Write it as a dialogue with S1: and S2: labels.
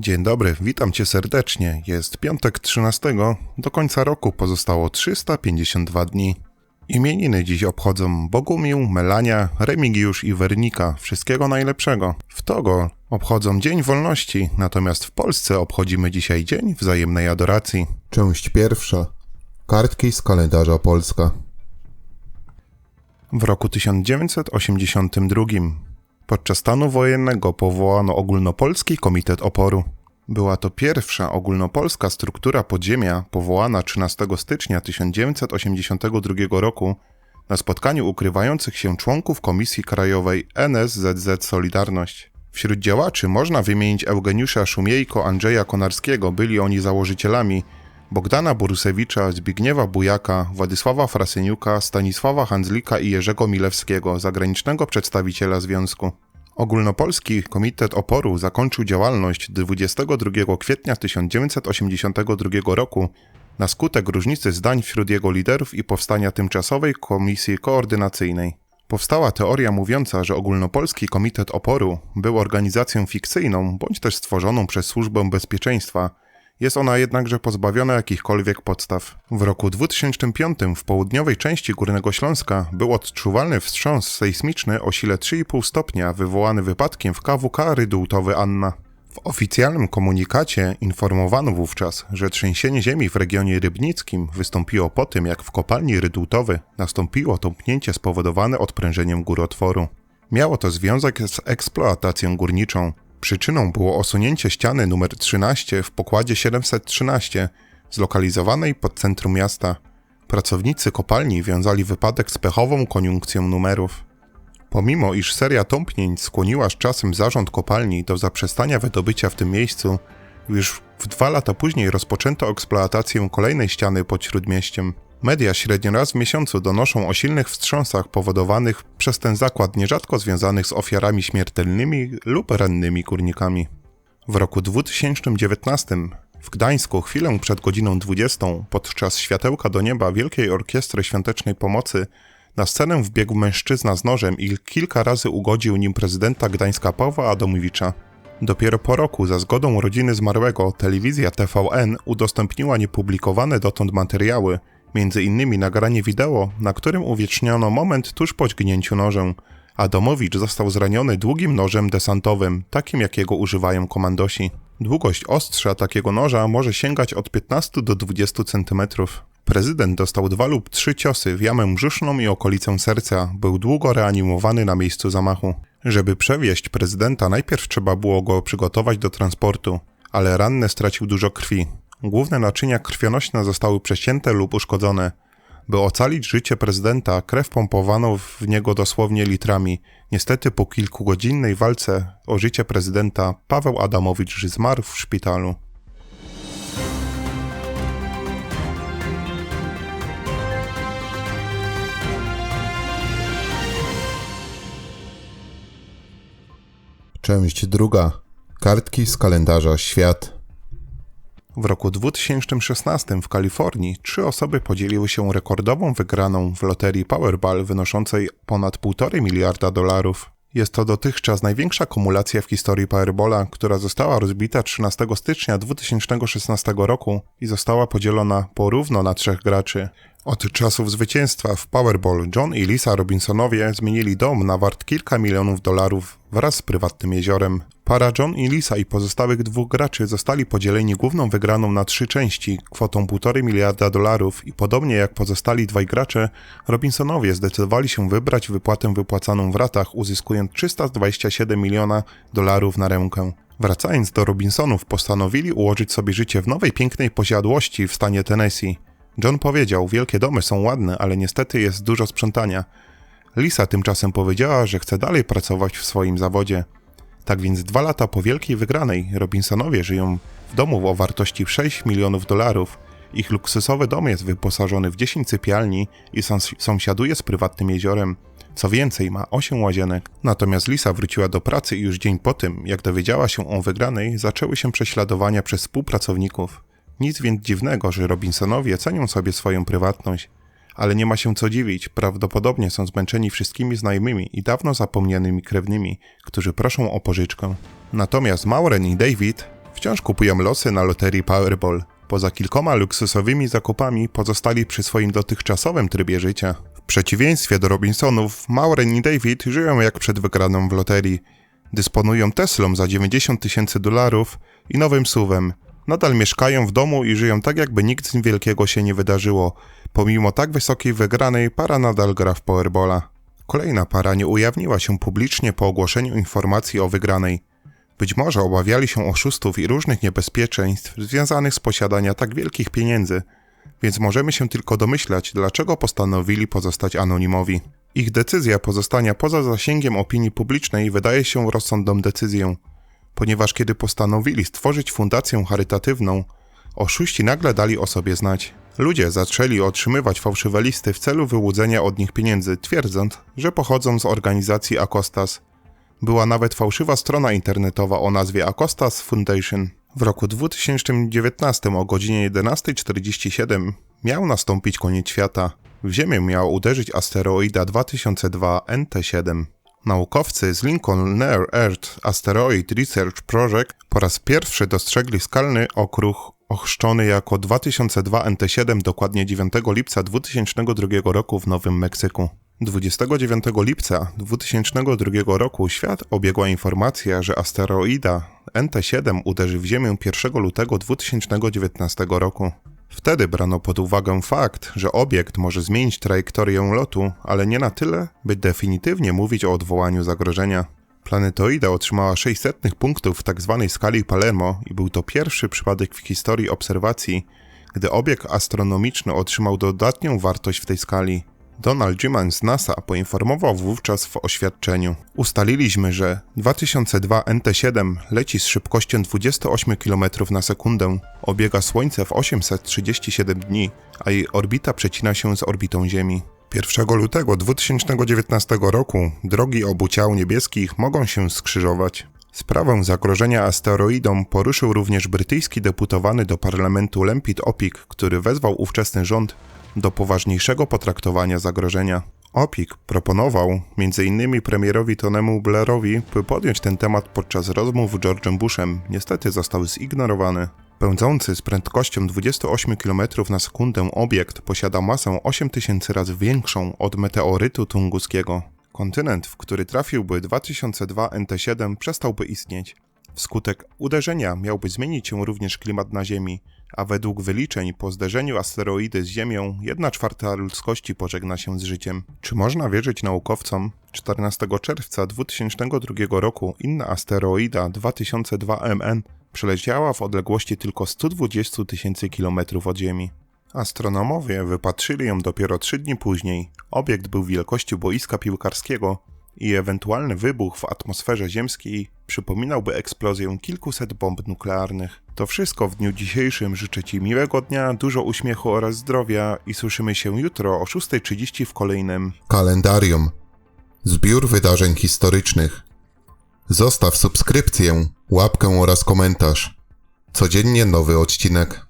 S1: Dzień dobry, witam cię serdecznie. Jest piątek 13. Do końca roku pozostało 352 dni. Imieniny dziś obchodzą Bogumił, Melania, Remigiusz i Wernika. Wszystkiego najlepszego. W Togo obchodzą Dzień Wolności, natomiast w Polsce obchodzimy dzisiaj Dzień Wzajemnej Adoracji.
S2: Część pierwsza. Kartki z kalendarza Polska.
S1: W roku 1982 podczas stanu wojennego powołano Ogólnopolski Komitet Oporu. Była to pierwsza ogólnopolska struktura podziemia powołana 13 stycznia 1982 roku na spotkaniu ukrywających się członków Komisji Krajowej NSZZ Solidarność. Wśród działaczy można wymienić Eugeniusza Szumiejko, Andrzeja Konarskiego, byli oni założycielami, Bogdana Borusewicza, Zbigniewa Bujaka, Władysława Frasyniuka, Stanisława Handzlika i Jerzego Milewskiego, zagranicznego przedstawiciela związku. Ogólnopolski Komitet Oporu zakończył działalność 22 kwietnia 1982 roku na skutek różnicy zdań wśród jego liderów i powstania tymczasowej Komisji Koordynacyjnej. Powstała teoria mówiąca, że Ogólnopolski Komitet Oporu był organizacją fikcyjną bądź też stworzoną przez Służbę Bezpieczeństwa – jest ona jednakże pozbawiona jakichkolwiek podstaw. W roku 2005 w południowej części Górnego Śląska był odczuwalny wstrząs sejsmiczny o sile 3,5 stopnia wywołany wypadkiem w KWK Rydultowy Anna. W oficjalnym komunikacie informowano wówczas, że trzęsienie ziemi w regionie rybnickim wystąpiło po tym, jak w kopalni Rydultowy nastąpiło tąpnięcie spowodowane odprężeniem górotworu. Miało to związek z eksploatacją górniczą, Przyczyną było osunięcie ściany numer 13 w pokładzie 713, zlokalizowanej pod centrum miasta. Pracownicy kopalni wiązali wypadek z pechową koniunkcją numerów. Pomimo iż seria tąpnięć skłoniła z czasem zarząd kopalni do zaprzestania wydobycia w tym miejscu, już w dwa lata później rozpoczęto eksploatację kolejnej ściany pod śródmieściem. Media średnio raz w miesiącu donoszą o silnych wstrząsach powodowanych przez ten zakład, nierzadko związanych z ofiarami śmiertelnymi lub rannymi górnikami. W roku 2019 w Gdańsku chwilę przed godziną 20 podczas światełka do nieba Wielkiej Orkiestry Świątecznej Pomocy na scenę wbiegł mężczyzna z nożem i kilka razy ugodził nim prezydenta Gdańska Pawła Adamowicza. Dopiero po roku, za zgodą rodziny zmarłego, telewizja TVN udostępniła niepublikowane dotąd materiały, Między innymi nagranie wideo, na którym uwieczniono moment tuż po dźgnięciu nożem. Adamowicz został zraniony długim nożem desantowym, takim jakiego używają komandosi. Długość ostrza takiego noża może sięgać od 15 do 20 cm. Prezydent dostał dwa lub trzy ciosy w jamę brzuszną i okolicę serca. Był długo reanimowany na miejscu zamachu. Żeby przewieźć prezydenta, najpierw trzeba było go przygotować do transportu, ale ranny stracił dużo krwi. Główne naczynia krwionośne zostały przecięte lub uszkodzone. By ocalić życie prezydenta, krew pompowano w niego dosłownie litrami. Niestety po kilkugodzinnej walce o życie prezydenta Paweł Adamowicz zmarł w szpitalu.
S2: Część druga. Kartki z kalendarza Świat.
S1: W roku 2016 w Kalifornii trzy osoby podzieliły się rekordową wygraną w loterii Powerball wynoszącej ponad 1,5 miliarda dolarów. Jest to dotychczas największa kumulacja w historii Powerbola, która została rozbita 13 stycznia 2016 roku i została podzielona porówno na trzech graczy. Od czasów zwycięstwa w Powerball John i Lisa Robinsonowie zmienili dom na wart kilka milionów dolarów wraz z prywatnym jeziorem. Para John i Lisa i pozostałych dwóch graczy zostali podzieleni główną wygraną na trzy części, kwotą 1,5 miliarda dolarów i podobnie jak pozostali dwaj gracze, Robinsonowie zdecydowali się wybrać wypłatę wypłacaną w ratach, uzyskując 327 miliona dolarów na rękę. Wracając do Robinsonów, postanowili ułożyć sobie życie w nowej pięknej posiadłości w stanie Tennessee. John powiedział: Wielkie domy są ładne, ale niestety jest dużo sprzątania. Lisa tymczasem powiedziała, że chce dalej pracować w swoim zawodzie. Tak więc dwa lata po wielkiej wygranej Robinsonowie żyją w domu o wartości 6 milionów dolarów. Ich luksusowy dom jest wyposażony w 10 sypialni i sąsiaduje z prywatnym jeziorem. Co więcej, ma 8 łazienek. Natomiast Lisa wróciła do pracy i już dzień po tym, jak dowiedziała się o wygranej, zaczęły się prześladowania przez współpracowników. Nic więc dziwnego, że Robinsonowie cenią sobie swoją prywatność, ale nie ma się co dziwić, prawdopodobnie są zmęczeni wszystkimi znajomymi i dawno zapomnianymi krewnymi, którzy proszą o pożyczkę. Natomiast Maureen i David wciąż kupują losy na loterii Powerball. Poza kilkoma luksusowymi zakupami pozostali przy swoim dotychczasowym trybie życia. W przeciwieństwie do Robinsonów, Maureen i David żyją jak przed wygraną w loterii. Dysponują Teslą za 90 tysięcy dolarów i nowym suwem. Nadal mieszkają w domu i żyją tak, jakby nic wielkiego się nie wydarzyło. Pomimo tak wysokiej wygranej, para nadal gra w Powerbola. Kolejna para nie ujawniła się publicznie po ogłoszeniu informacji o wygranej. Być może obawiali się oszustów i różnych niebezpieczeństw związanych z posiadania tak wielkich pieniędzy, więc możemy się tylko domyślać, dlaczego postanowili pozostać anonimowi. Ich decyzja pozostania poza zasięgiem opinii publicznej wydaje się rozsądną decyzją, ponieważ kiedy postanowili stworzyć fundację charytatywną, oszuści nagle dali o sobie znać. Ludzie zaczęli otrzymywać fałszywe listy w celu wyłudzenia od nich pieniędzy, twierdząc, że pochodzą z organizacji Akostas. Była nawet fałszywa strona internetowa o nazwie Akostas Foundation. W roku 2019 o godzinie 11.47 miał nastąpić koniec świata. W Ziemię miała uderzyć asteroida 2002 NT7. Naukowcy z Lincoln Near Earth Asteroid Research Project po raz pierwszy dostrzegli skalny okruch ochrzczony jako 2002 NT7 dokładnie 9 lipca 2002 roku w Nowym Meksyku. 29 lipca 2002 roku świat obiegła informacja, że asteroida NT7 uderzy w Ziemię 1 lutego 2019 roku. Wtedy brano pod uwagę fakt, że obiekt może zmienić trajektorię lotu, ale nie na tyle, by definitywnie mówić o odwołaniu zagrożenia. Planetoida otrzymała 600 punktów w tzw. skali Palermo i był to pierwszy przypadek w historii obserwacji, gdy obiekt astronomiczny otrzymał dodatnią wartość w tej skali. Donald Giman z NASA poinformował wówczas w oświadczeniu. Ustaliliśmy, że 2002 NT7 leci z szybkością 28 km na sekundę, obiega Słońce w 837 dni, a jej orbita przecina się z orbitą Ziemi. 1 lutego 2019 roku drogi obu ciał niebieskich mogą się skrzyżować. Sprawę zagrożenia asteroidą poruszył również brytyjski deputowany do parlamentu Lempit Opik, który wezwał ówczesny rząd do poważniejszego potraktowania zagrożenia. Opik proponował m.in. premierowi Tonemu Blairowi, by podjąć ten temat podczas rozmów z George'em Bushem. Niestety został zignorowany. Pędzący z prędkością 28 km na sekundę obiekt posiada masę 8000 razy większą od meteorytu tunguskiego. Kontynent, w który trafiłby 2002 NT7 przestałby istnieć. Wskutek uderzenia miałby zmienić się również klimat na Ziemi, a według wyliczeń po zderzeniu asteroidy z Ziemią 1 czwarta ludzkości pożegna się z życiem. Czy można wierzyć naukowcom? 14 czerwca 2002 roku inna asteroida 2002 MN przeleciała w odległości tylko 120 tysięcy kilometrów od Ziemi. Astronomowie wypatrzyli ją dopiero trzy dni później. Obiekt był wielkości boiska piłkarskiego i ewentualny wybuch w atmosferze ziemskiej przypominałby eksplozję kilkuset bomb nuklearnych. To wszystko w dniu dzisiejszym. Życzę Ci miłego dnia, dużo uśmiechu oraz zdrowia i słyszymy się jutro o 6.30 w kolejnym.
S2: Kalendarium. Zbiór wydarzeń historycznych. Zostaw subskrypcję, łapkę oraz komentarz. Codziennie nowy odcinek.